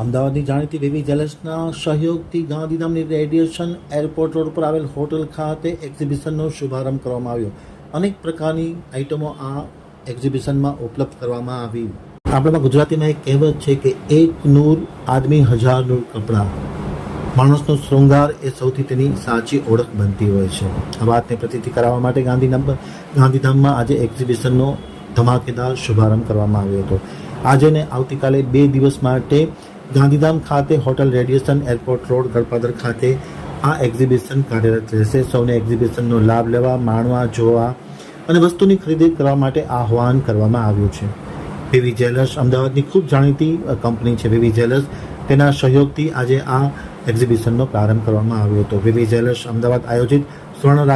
અમદાવાદની જાણીતી બેબી જેલસના સહયોગથી ગાંધીધામની રેડિયેશન એરપોર્ટ રોડ પર આવેલ હોટલ ખાતે એક્ઝિબિશનનો શુભારંભ કરવામાં આવ્યો. અનેક પ્રકારની આઇટમો આ એક્ઝિબિશનમાં ઉપલબ્ધ કરવામાં આવી. આપણામાં ગુજરાતીમાં એક કહેવત છે કે એક નૂર આદમી હજાર નૂર કપડાં માણસનો શૃંગાર એ સૌથી તેની સાચી ઓળખ બનતી હોય છે. આ વાતને પ્રતીતિ કરાવવા માટે ગાંધીધામ ગાંધીધામમાં આજે એક્ઝિબિશનનો ધમાકેદાર શુભારંભ કરવામાં આવ્યો હતો. આજે ને આવતીકાલે બે દિવસ માટે ગાંધીધામ ખાતે hotel Radisson airport road Galpadar ખાતે આ એક્ઝિબિશન કાર્યરત રહેશે. સૌને એક્ઝિબિશનનો લાભ લેવા, માણવા, જોવા અને વસ્તુની ખરીદી કરવા માટે આહ્વાન કરવામાં આવ્યું છે. વિવી જેલર્સ અમદાવાદની ખૂબ જાણીતી કંપની છે વિવી જ્વેલર્સ તેના સહયોગથી આજે આ એક્ઝિબિશનનો પ્રારંભ કરવામાં આવ્યો હતો. વિવી જેલર્સ અમદાવાદ આયોજિત સ્વર્ણ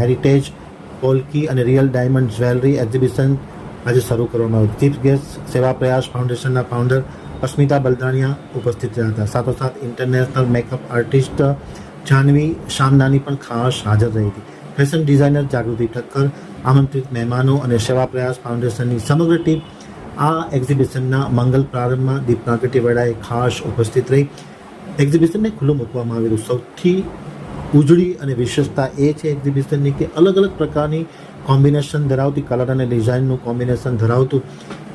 હેરિટેજ, પોલ્કી અને રિયલ ડાયમંડ જ્વેલરી એક્ઝિબિશન આજે શરૂ કરવામાં આવ્યું. ચીફ ગેસ્ટ સેવા પ્રયાસ ફાઉન્ડેશનના ફાઉન્ડર અસ્મિતા બલદાણિયા ઉપસ્થિત રહ્યા હતા સાથોસાથ international makeup artist Jahnavi Shamnani પણ ખાસ હાજર રહી હતી ફેશન ડિઝાઇનર જાગૃતિ ઠક્કર આમંત્રિત મહેમાનો અને સેવા પ્રયાસ ફાઉન્ડેશનની સમગ્ર ટીમ આ એક્ઝિબિશનના મંગલ પ્રારંભમાં દીપ વડાએ ખાસ ઉપસ્થિત રહી એક્ઝિબિશનને ખુલ્લું મૂકવામાં આવેલું સૌથી ઉજળી અને વિશેષતા એ છે એક્ઝિબિશનની કે અલગ અલગ પ્રકારની કોમ્બિનેશન ધરાવતી કલર અને ડિઝાઇનનું કોમ્બિનેશન ધરાવતું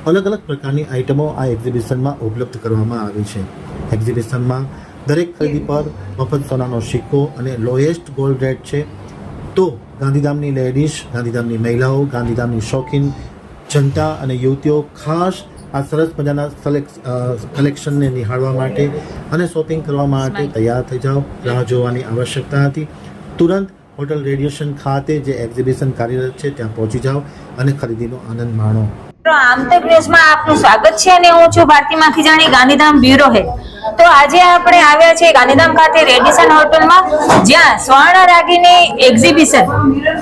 અલગ અલગ પ્રકારની આઇટમો આ એક્ઝિબિશનમાં ઉપલબ્ધ કરવામાં આવી છે. એક્ઝિબિશનમાં દરેક ખરીદી પર મફત સોનાનો સિક્કો અને લોએસ્ટ ગોલ્ડ રેટ છે. તો ગાંધીધામની લેડીઝ ગાંધીધામની મહિલાઓ ગાંધીધામની શોખીન જનતા અને યુવતીઓ ખાસ આ સરસ મજાના કલેક્શનને નિહાળવા માટે અને શોપિંગ કરવા માટે તૈયાર થઈ જાઓ. રાહ જોવાની આવશ્યકતા હતી. તુરંત હોટલ રેડિયેશન ખાતે જે એક્ઝિબિશન કાર્યરત છે ત્યાં પહોંચી જાઓ અને ખરીદીનો આનંદ માણો. મિત્રો ન્યૂઝમાં આપનું સ્વાગત છે અને હું છું ભારતી માખીજાણી, ગાંધીધામ બ્યુરો હેડ. તો આજે આપણે આવ્યા છે ગાંધીધામ ખાતે રેડિસન હોટલમાં, જ્યાં સ્વર્ણ રાગીની એક્ઝિબિશન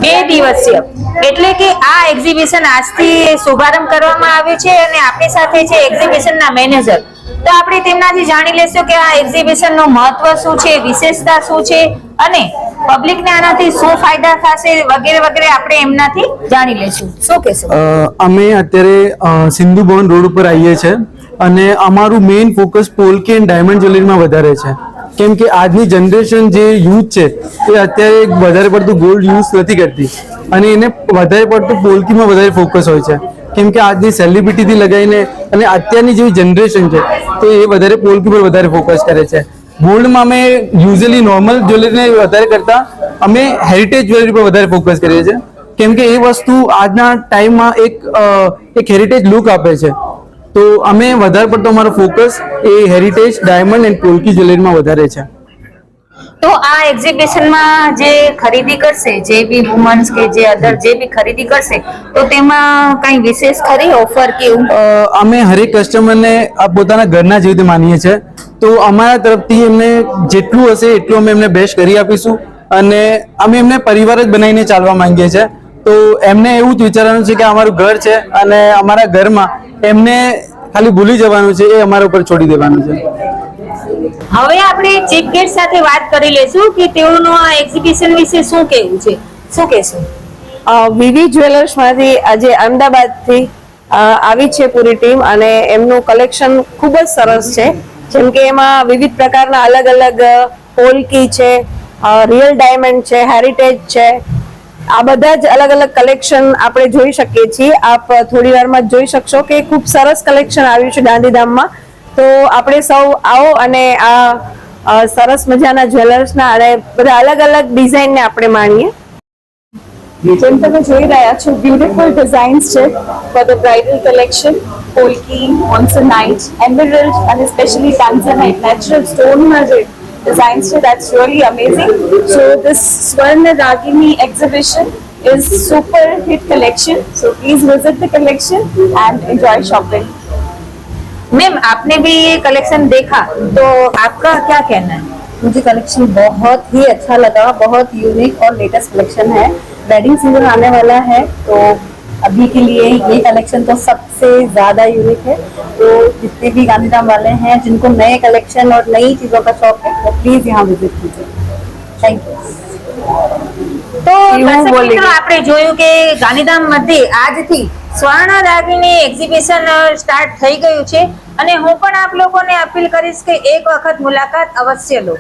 બે દિવસીય. એટલે કે આ એક્ઝિબિશન આજથી શુભારંભ કરવામાં આવ્યું છે અને આપણી સાથે છે એક્ઝિબિશનના મેનેજર તો આપણે તેમનાથી જાણી લેશું કે આ એક્ઝિબિશનનું મહત્વ શું છે, વિશેષતા શું છે અને પબ્લિકને આનાથી શું ફાયદા થશે વગેરે વગેરે આપણે એમનાથી જાણી લેશું શું કહેશો? અમે અત્યારે સિંધુ ભવન રોડ ઉપર આવીએ છીએ અને અમારું main focus polki and diamond જ્વેલરીમાં વધારે છે. કેમ કે આજની જનરેશન જે યુથ છે, એ અત્યારે વધારે પડતું ગોલ્ડ યુઝ નથી કરતી અને એને વધારે પડતું પોલકીમાં વધારે ફોકસ હોય છે. કેમ કે આજની સેલિબ્રિટીથી લગાવીને અને અત્યારની જેવી જનરેશન છે, તો એ વધારે પોલકી પર વધારે ફોકસ કરે છે. ગોલ્ડમાં અમે યુઝલી નોર્મલ જ્વેલરીને વધારે કરતા, અમે હેરિટેજ જ્વેલરી પર વધારે ફોકસ કરીએ છીએ. કેમ કે એ વસ્તુ આજના ટાઈમમાં એક એક હેરિટેજ લુક આપે છે. તો અમે વધારે પડતો અમારો ફોકસ એ હેરિટેજ ડાયમંડ એન્ડ પોલકી જ્વેલરીમાં વધારે છે. તો આ એક્ઝિબિશનમાં જે ખરીદી કરશે, જે બી વુમન્સ કે જે અધર જે બી ખરીદી કરશે, તો તેમાં કઈ વિશેષ ખરી ઓફર કે અમે હરેક કસ્ટમરને પોતાના ઘરના જેવી રીતે માનીએ છીએ. તો અમારા તરફથી એમને જેટલું હશે એટલું અમે એમને બેસ્ટ કરી આપીશું અને અમે એમને પરિવાર જ બનાવીને ચાલવા માંગીએ છીએ. તો એમને એવું જ વિચારવાનું છે કે અમારું ઘર છે અને અમારા ઘરમાં એમને ખાલી ભૂલી જવાનું છે, એ અમારા ઉપર છોડી દેવાનું છે. હવે આપણે ચીફ ગેસ્ટ સાથે વાત કરી લેશું કે તેઓનું આ એક્ઝિબિશન વિશે શું કહેવું છે? શું કહેશું? વિવી જ્વેલર્સમાંથી આજે અમદાવાદથી આવી છે પૂરી ટીમ અને એમનું કલેક્શન ખૂબ જ સરસ છે. જેમ કે એમાં વિવિધ પ્રકારના અલગ અલગ પોલકી છે રિયલ ડાયમંડ છે હેરિટેજ છે. આ બધા જ અલગ અલગ કલેક્શન આપણે જોઈ શકીએ છીએ. આપ થોડી વારમાં જોઈ શકશો કે ખૂબ સરસ કલેક્શન આવ્યું છે ગાંધીધામમાં. તો આપણે સૌ આવો અને આ સરસ મજાના જ્વેલર્સના અને બધા અલગ અલગ ડિઝાઇનને આપણે માણીએ. જેમ તમે જોઈ રહ્યા છો બ્યુટીફુલ ડિઝાઇન્સ છે. For the bridal collection polki moissanite emerald અને સ્પેશિયલી ટાન્ઝનાઇટ નેચરલ સ્ટોનમાં જે ડિઝાઇન્સ છે that's really amazing so this Swarna Ragini exhibition is super hit collection. So, please visit the collection and enjoy shopping. Ma'am आपने भी ये collection देखा तो आपका क्या कहना है? मुझे कलेक्शन बहुत ही अच्छा लगा, बहुत यूनिक और लेटेस्ट कलेक्शन है। वेडिंग सीज़न आने वाला है तो अभी के लिए ये कलेक्शन तो सबसे ज़्यादा यूनिक है। तो जितने भी गांधीधाम वाले हैं, जिनको नए कलेक्शन और नई चीज़ों का शौक है, वो तो प्लीज़ यहाँ विज़िट कीजिए। थैंक यू તો મિત્રો આપણે જોયું કે ગાંધીધામ મધ્યે આજથી સ્વર્ણ રાગીની એક્ઝિબિશન સ્ટાર્ટ થઈ ગયું છે. અને હું પણ આપ લોકોને અપીલ કરીશ કે એક વખત મુલાકાત અવશ્ય લો.